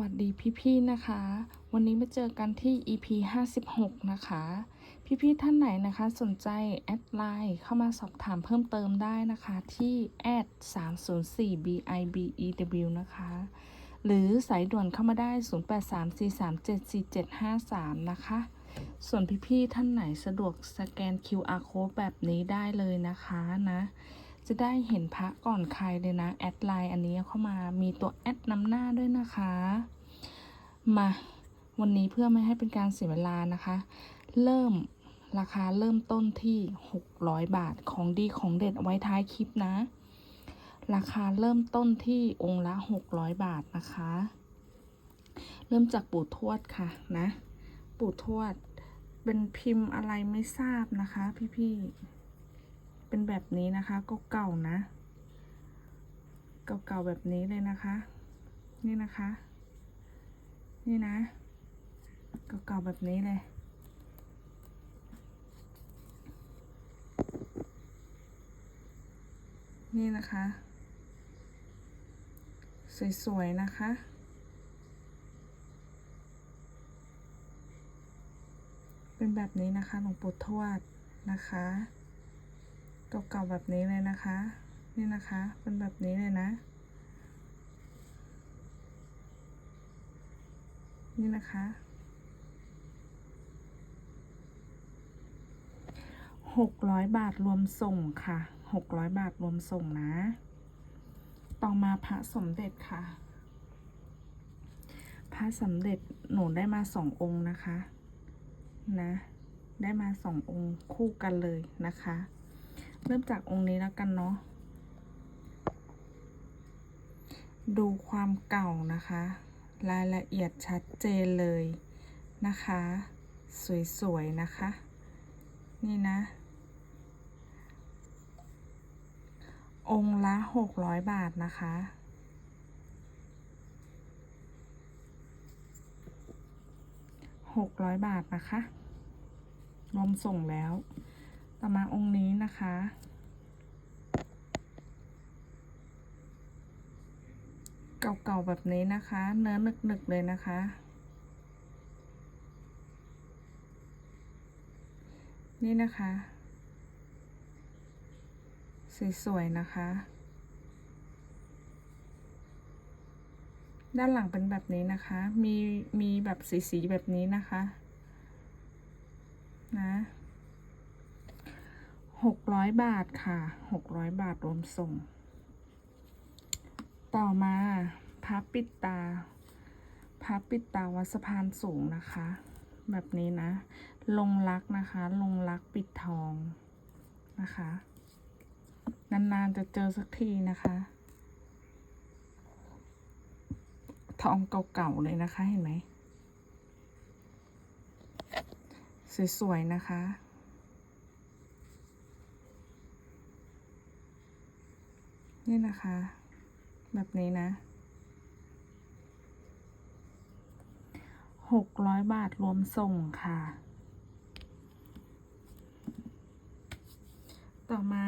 วัสดีพี่ๆนะคะ วันนี้มาเจอกันที่ EP 56 นะคะ พี่ๆท่านไหนนะคะสนใจแอดไลน์เข้ามาสอบถามเพิ่มเติมได้นะคะที่แอด304 bibew นะคะ หรือสายด่วนเข้ามาได้ 0834374753 นะคะ ส่วนพี่ๆท่านไหนสะดวกสแกน QR code แบบนี้ได้เลยนะคะนะ จะได้เห็นพระก่อนใครเลยนะ แอดไลน์อันนี้เข้ามามีตัวแอดนำหน้าด้วยนะคะ มาวันนี้เพื่อไม่ให้เป็นการเสียเวลานะคะ เริ่มราคาเริ่มต้นที่ 600 บาทของดีของเด็ดเอาไว้ท้ายคลิปนะ ราคาเริ่มต้นที่องค์ละ 600 บาทนะคะ เริ่มจากปู่ทวดค่ะนะ ปู่ทวดเป็นพิมพ์อะไรไม่ทราบนะคะ พี่ๆ เป็นแบบนี้นะคะก็เก่านะ เก่าๆแบบนี้เลยนะคะ นี่นะคะ นี่นะ เก่าๆแบบนี้เลย นี่นะคะ สวยๆนะคะเป็นแบบนี้นะคะหลวงปู่ทวดนะคะ เก่าๆแบบนี้เลยนะคะ นี่นะคะ เป็นแบบนี้เลยนะ นี่นะคะ หกร้อยบาทรวมส่งค่ะ หกร้อยบาทรวมส่งนะ ต่อมาพระสมเด็จค่ะ พระสมเด็จหนูได้มาสององค์นะคะ นะ ได้มาสององค์คู่กันเลยนะคะ เริ่มจากองค์นี้แล้วกันเนาะ ดูความเก่านะคะ รายละเอียดชัดเจนเลยนะคะ สวยๆนะคะ นี่นะ องค์ละหกร้อยบาทนะคะหกร้อยบาทนะคะ รวมส่งแล้ว ต่อมาองค์นี้นะคะ เก่าๆแบบนี้นะคะ เนื้อหนึกๆเลยนะคะ นี่นะคะ สวยๆนะคะ ด้านหลังเป็นแบบนี้นะคะ มีมีแบบสีๆแบบนี้นะคะ นะ หกร้อยบาทค่ะหกร้อยบาทรวมส่ง ต่อมาพับปิดตา พับปิดตาวัดสะพานสูงนะคะ แบบนี้นะ ลงรักนะคะ ลงรักปิดทองนะคะ นานๆจะเจอสักทีนะคะ ทองเก่าๆเลยนะคะเห็นไหมสวยๆนะคะ นี่นะคะ แบบนี้นะหกร้อยบาทรวมส่งค่ะ ต่อมา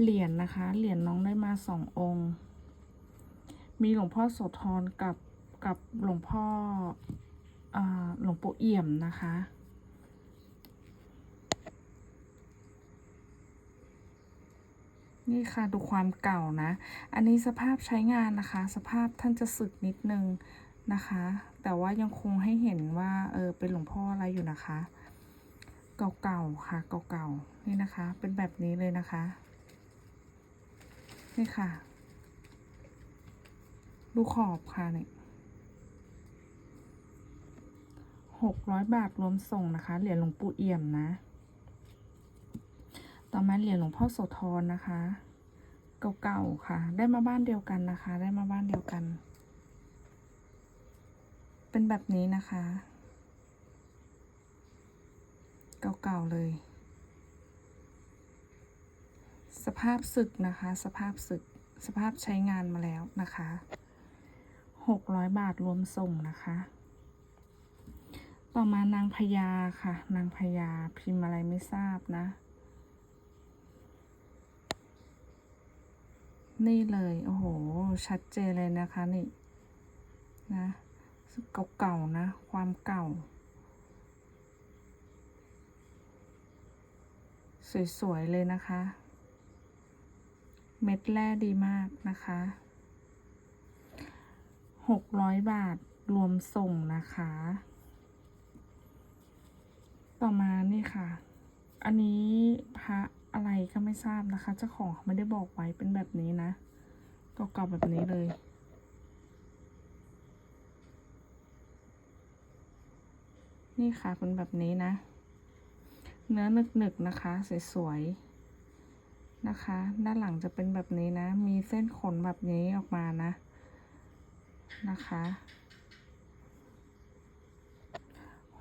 เหรียญนะคะ เหรียญน้องได้มาสององค์ มีหลวงพ่อโสธรกับกับหลวงพ่ออหลวงปู่เอี่ยมนะคะ นี่ค่ะดูความเก่านะ อันนี้สภาพใช้งานนะคะ สภาพท่านจะสึกนิดนึงนะคะ แต่ว่ายังคงให้เห็นว่าเออเป็นหลวงพ่ออะไรอยู่นะคะ เก่าๆค่ะเก่าๆนี่นะคะ เป็นแบบนี้เลยนะคะ นี่ค่ะ ดูขอบค่ะเนี่ยหกร้อยบาทรวมส่งนะคะ เหรียญหลวงปู่เอี่ยมนะ ต่อมาเหรียญหลวงพ่อโสธรนะคะ เก่าๆค่ะ ได้มาบ้านเดียวกันนะคะ ได้มาบ้านเดียวกัน เป็นแบบนี้นะคะ เก่าๆเลย สภาพศึกนะคะ สภาพศึก สภาพใช้งานมาแล้วนะคะหกร้อยบาทรวมส่งนะคะต่อมานางพญาค่ะ นางพญาพิมพ์อะไรไม่ทราบนะ นี่เลย โอ้โห ชัดเจนเลยนะคะนี่นะเก่าๆนะ ความเก่า สวย ๆ เลยนะคะ เม็ดแร่ดีมากนะคะหกร้อยบาทรวมส่งนะคะ ต่อมานี่ค่ะ อันนี้พระ อะไรก็ไม่ทราบนะคะเจ้าของเขาไม่ได้บอกไว้เป็นแบบนี้นะเก่าๆแบบนี้เลย นี่ค่ะเป็นแบบนี้นะ เนื้อหนึกๆนะคะสวยๆนะคะ ด้านหลังจะเป็นแบบนี้นะ มีเส้นขนแบบนี้ออกมานะนะคะ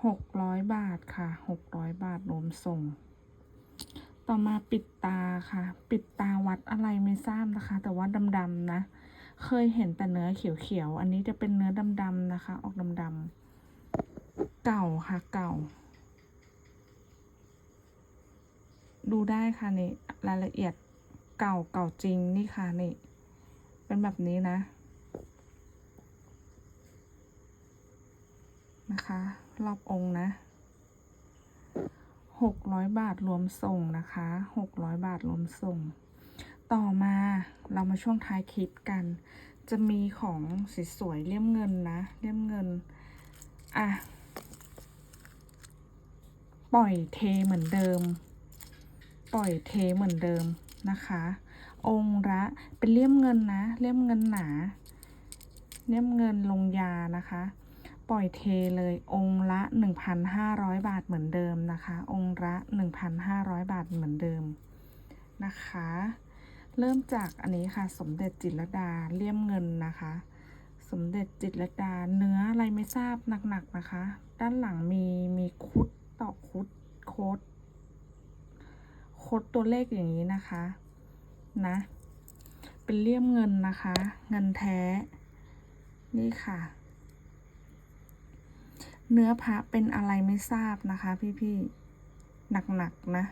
หกร้อยบาทค่ะหกร้อยบาทรวมส่ง ต่อมาปิดตาค่ะ ปิดตาวัดอะไรไม่ทราบนะคะ แต่ว่าดำๆนะ เคยเห็นแต่เนื้อเขียวๆ อันนี้จะเป็นเนื้อดำๆนะคะ ออกดำๆ เก่าค่ะเก่า ดูได้ค่ะนี่รายละเอียดเก่าเก่าจริงนี่ค่ะนี่ เป็นแบบนี้นะ นะคะ รอบองค์นะ หกร้อยบาทรวมส่งนะคะหกร้อยบาทรวมส่ง ต่อมาเรามาช่วงท้ายคลิปกัน จะมีของสวยๆเลี่ยมเงินนะ เลี่ยมเงิน อะ ปล่อยเทเหมือนเดิม ปล่อยเทเหมือนเดิมนะคะ องค์ละเป็นเลี่ยมเงินนะ เลี่ยมเงินหนา เลี่ยมเงินลงยานะคะ ปล่อยเทเลยองค์ละ 1,500 บาทเหมือนเดิมนะคะ องค์ละ 1,500 บาทเหมือนเดิมนะคะ เริ่มจากอันนี้ค่ะ สมเด็จจิตรดาเลี่ยมเงินนะคะ สมเด็จจิตรดาเนื้ออะไรไม่ทราบหนักๆนะคะ ด้านหลังมีมีคุดต่อคุดโคดโคดตัวเลขอย่างนี้นะคะนะ เป็นเลี่ยมเงินนะคะ เงินแท้ นี่ค่ะ เนื้อพระเป็นอะไรไม่ทราบนะคะพี่ๆ หนักๆนะ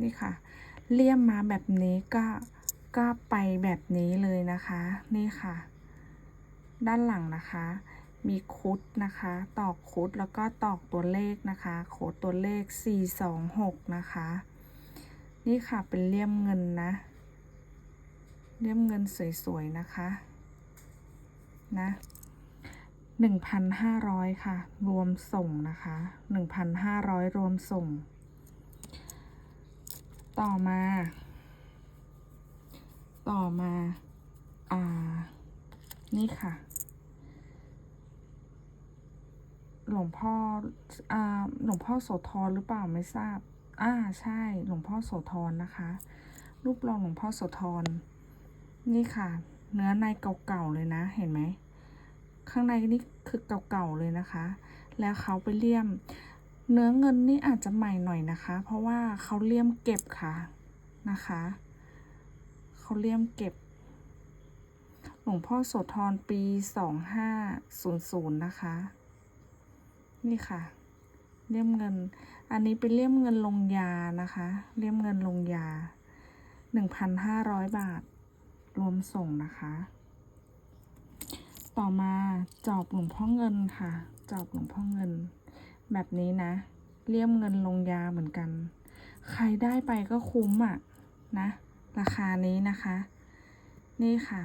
นี่ค่ะ เลี่ยมมาแบบนี้ก็ก็ไปแบบนี้เลยนะคะ นี่ค่ะ ด้านหลังนะคะ มีคุดนะคะ ตอกคุดแล้วก็ตอกตัวเลขนะคะ โคดตัวเลข 426 นะคะ นี่ค่ะเป็นเลี่ยมเงินนะ เลี่ยมเงินสวยๆนะคะ นะ1,500ค่ะ รวมส่งนะคะ1,500รวมส่ง ต่อมา ต่อมา อ่า นี่ค่ะ หลวงพ่อ อ่า หลวงพ่อโสธรหรือเปล่าไม่ทราบ อ่า ใช่ หลวงพ่อโสธรนะคะ รูปหล่อหลวงพ่อโสธร นี่ค่ะ เนื้อในเก่าๆเลยนะ เห็นไหม ข้างในนี่คือเก่าๆเลยนะคะ แล้วเขาไปเลี่ยม เนื้อเงินนี่อาจจะใหม่หน่อยนะคะ เพราะว่าเขาเลี่ยมเก็บค่ะนะคะเขาเลี่ยมเก็บ หลวงพ่อโสธรปีสองห้าศูนย์ศูนย์นะคะ นี่ค่ะ เลี่ยมเงิน อันนี้เป็นเลี่ยมเงินลงยานะคะ เลี่ยมเงินลงยาหนึ่งพันห้าร้อยบาท รวมส่งนะคะ ต่อมาจอบหลวงพ่อเงินค่ะ จอบหลวงพ่อเงิน แบบนี้นะ เลี่ยมเงินลงยาเหมือนกัน ใครได้ไปก็คุ้มอะ่ะนะ ราคานี้นะคะ นี่ค่ะ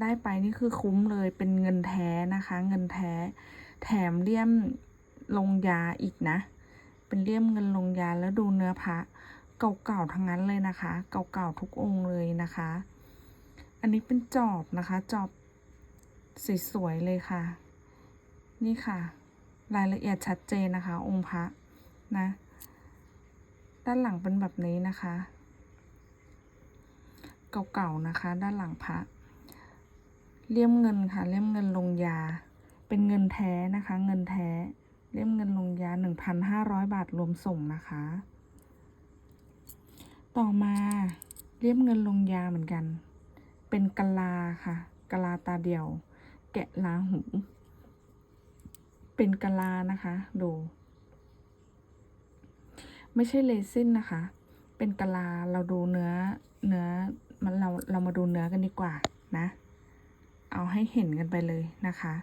ได้ไปนี่คือคุ้มเลยเป็นเงินแท้นะคะ เงินแท้ แถมเลี่ยมลงยาอีกนะ เป็นเลี่ยมเงินลงยาแล้วดูเนื้อพระเก่าๆทั้งนั้นเลยนะคะ เก่าๆทุกองค์เลยนะคะ อันนี้เป็นจอบนะคะ จอบ สวยๆเลยค่ะ นี่ค่ะ รายละเอียดชัดเจนนะคะ องค์พระนะ ด้านหลังเป็นแบบนี้นะคะ เก่าๆนะคะ ด้านหลังพระเลี่ยมเงินค่ะ เลี่ยมเงินลงยา เป็นเงินแท้นะคะ เงินแท้ เลี่ยมเงินลงยา 1,500 บาทรวมส่งนะคะ ต่อมาเลี่ยมเงินลงยาเหมือนกัน เป็นกะลาค่ะกะลาตาเดียว แกะลาหู เป็นกะลานะคะดูไม่ใช่เลซินนะคะ เป็นกะลาเราดูเนื้อเนื้อมันเราเรามาดูเนื้อกันดีกว่านะ เอาให้เห็นกันไปเลยนะคะ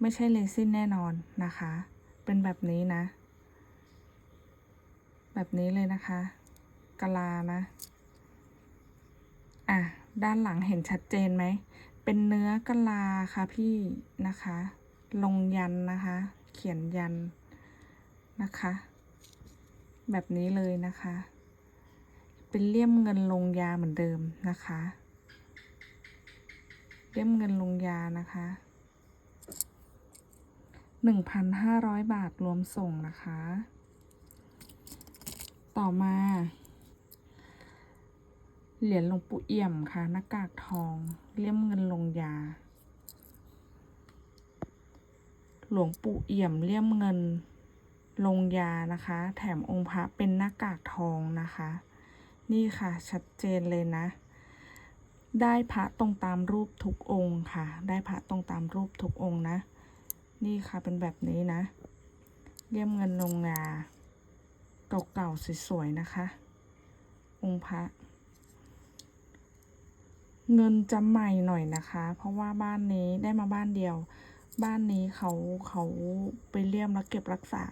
ไม่ใช่เลซินแน่นอนนะคะ เป็นแบบนี้นะ แบบนี้เลยนะคะกะลานะ อะ ด้านหลังเห็นชัดเจนไหม เป็นเนื้อกะลาค่ะพี่นะคะ ลงยันนะคะ เขียนยันนะคะ แบบนี้เลยนะคะ เป็นเลี่ยมเงินลงยาเหมือนเดิมนะคะ เลี่ยมเงินลงยานะคะหนึ่งพันห้าร้อยบาทรวมส่งนะคะ ต่อมา เหรียญหลวงปู่เอี่ยมค่ะหน้ากากทอง เลี่ยมเงินลงยา หลวงปู่เอี่ยมเลี่ยมเงินลงยานะคะ แถมองค์พระเป็นหน้ากากทองนะคะ นี่ค่ะชัดเจนเลยนะ ได้พระตรงตามรูปทุกองค์ค่ะ ได้พระตรงตามรูปทุกองค์นะ นี่ค่ะเป็นแบบนี้นะ เลี่ยมเงินลงยาเก่าๆสวยๆนะคะ องค์พระ เงินจะใหม่หน่อยนะคะ เพราะว่าบ้านนี้ได้มาบ้านเดียว บ้านนี้เขาเขาไปเลี่ยมแล้วเก็บรักษา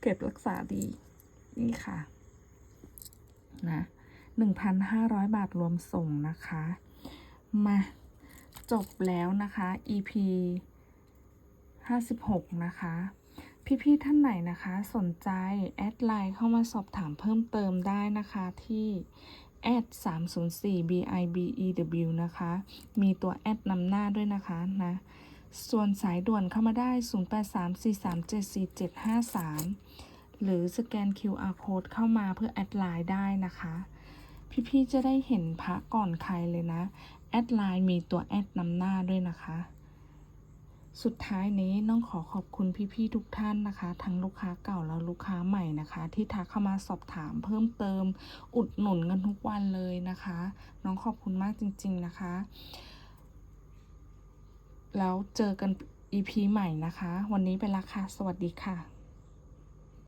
เก็บรักษาดี นี่ค่ะ นะหนึ่งพันห้าร้อยบาทรวมส่งนะคะ มาจบแล้วนะคะ EP ห้าสิบหกนะคะพี่ ๆ ท่านไหนนะคะสนใจ แอดไลน์เข้ามาสอบถามเพิ่มเติมได้นะคะที่ แอด304 bibew นะคะ มีตัวแอดนำหน้าด้วยนะคะนะ ส่วนสายด่วนเข้ามาได้ 0834374753 หรือสแกน QR code เข้ามาเพื่อแอดไลน์ได้นะคะ พี่ๆจะได้เห็นพระก่อนใครเลยนะ แอดไลน์มีตัวแอดนำหน้าด้วยนะคะ สุดท้ายนี้น้องขอขอบคุณพี่ๆทุกท่านนะคะ ทั้งลูกค้าเก่าและลูกค้าใหม่นะคะ ที่ทักเข้ามาสอบถามเพิ่มเติม อุดหนุนกันทุกวันเลยนะคะ น้องขอบคุณมากจริง ๆนะคะ แล้วเจอกัน EP ใหม่นะคะ วันนี้เป็นราคาสวัสดีค่ะ